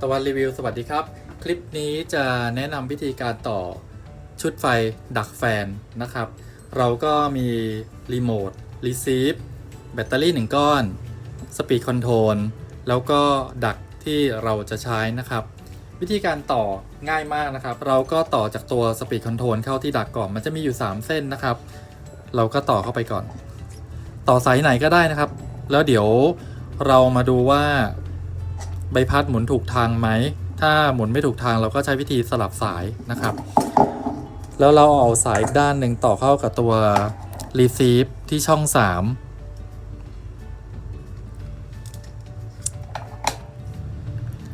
ตะวันรีวิว สวัสดีครับ คลิปนี้จะแนะนำวิธีการต่อชุดไฟดักแฟนนะครับ เราก็มีรีโมทรีซีฟแบตเตอรี่ 1 ก้อน สปีดคอนโทรลแล้วก็ดักที่เราจะใช้นะครับ วิธีการต่อง่ายมากนะครับ เราก็ต่อจากตัวสปีดคอนโทรลเข้าที่ดักก่อน มันจะมีอยู่ 3 เส้นนะครับ เราก็ต่อเข้าไปก่อน ต่อสายไหนก็ได้นะครับ แล้วเดี๋ยวเรามาดูว่า ใบพัดหมุนถูกทางไหม ถ้าหมุนไม่ถูกทางเราก็ใช้วิธีสลับสายนะครับ แล้วเราเอาสายอีกด้านหนึ่งต่อเข้ากับตัว receive ที่ช่อง 3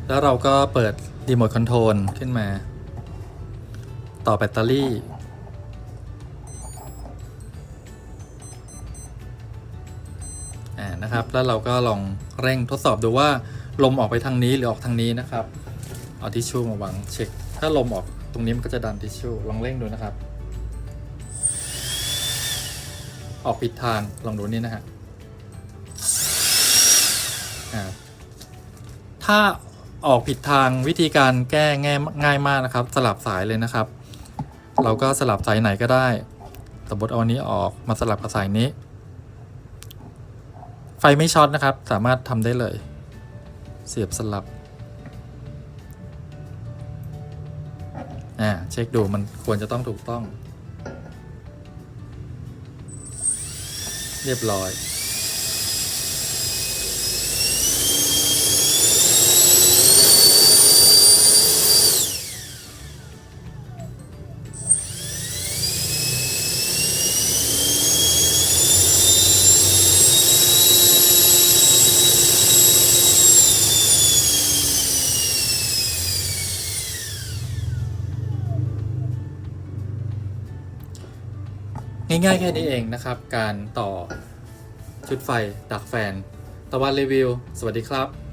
แล้วเราก็เปิดรีโมทคอนโทรลขึ้นมา ต่อแบตเตอรี่นะครับแล้วเราก็ลองเร่งทดสอบดูว่า ลมออกไปทางนี้หรือออกทางนี้นะครับ เอาทิชชู่มาวางเช็ค ถ้าลมออกตรงนี้มันก็จะดันทิชชู่ลองเร่งดูนะครับ ออกผิดทางลองดูนี่นะฮะถ้าออกผิดทางวิธีการแก้ง่ายง่ายมากนะครับ สลับสายเลยนะครับ เราก็สลับสายไหนก็ได้ สมมติเอาอันนี้ออกมาสลับกับสายนี้ ไฟไม่ช็อตนะครับ สามารถทำได้เลย เสียบสลับ อ่า เช็คดูมันควรจะต้องถูกต้อง เรียบร้อย ง่ายๆแค่นี้เองนะครับ การต่อชุดไฟดักแฟน ตะวันรีวิว สวัสดีครับ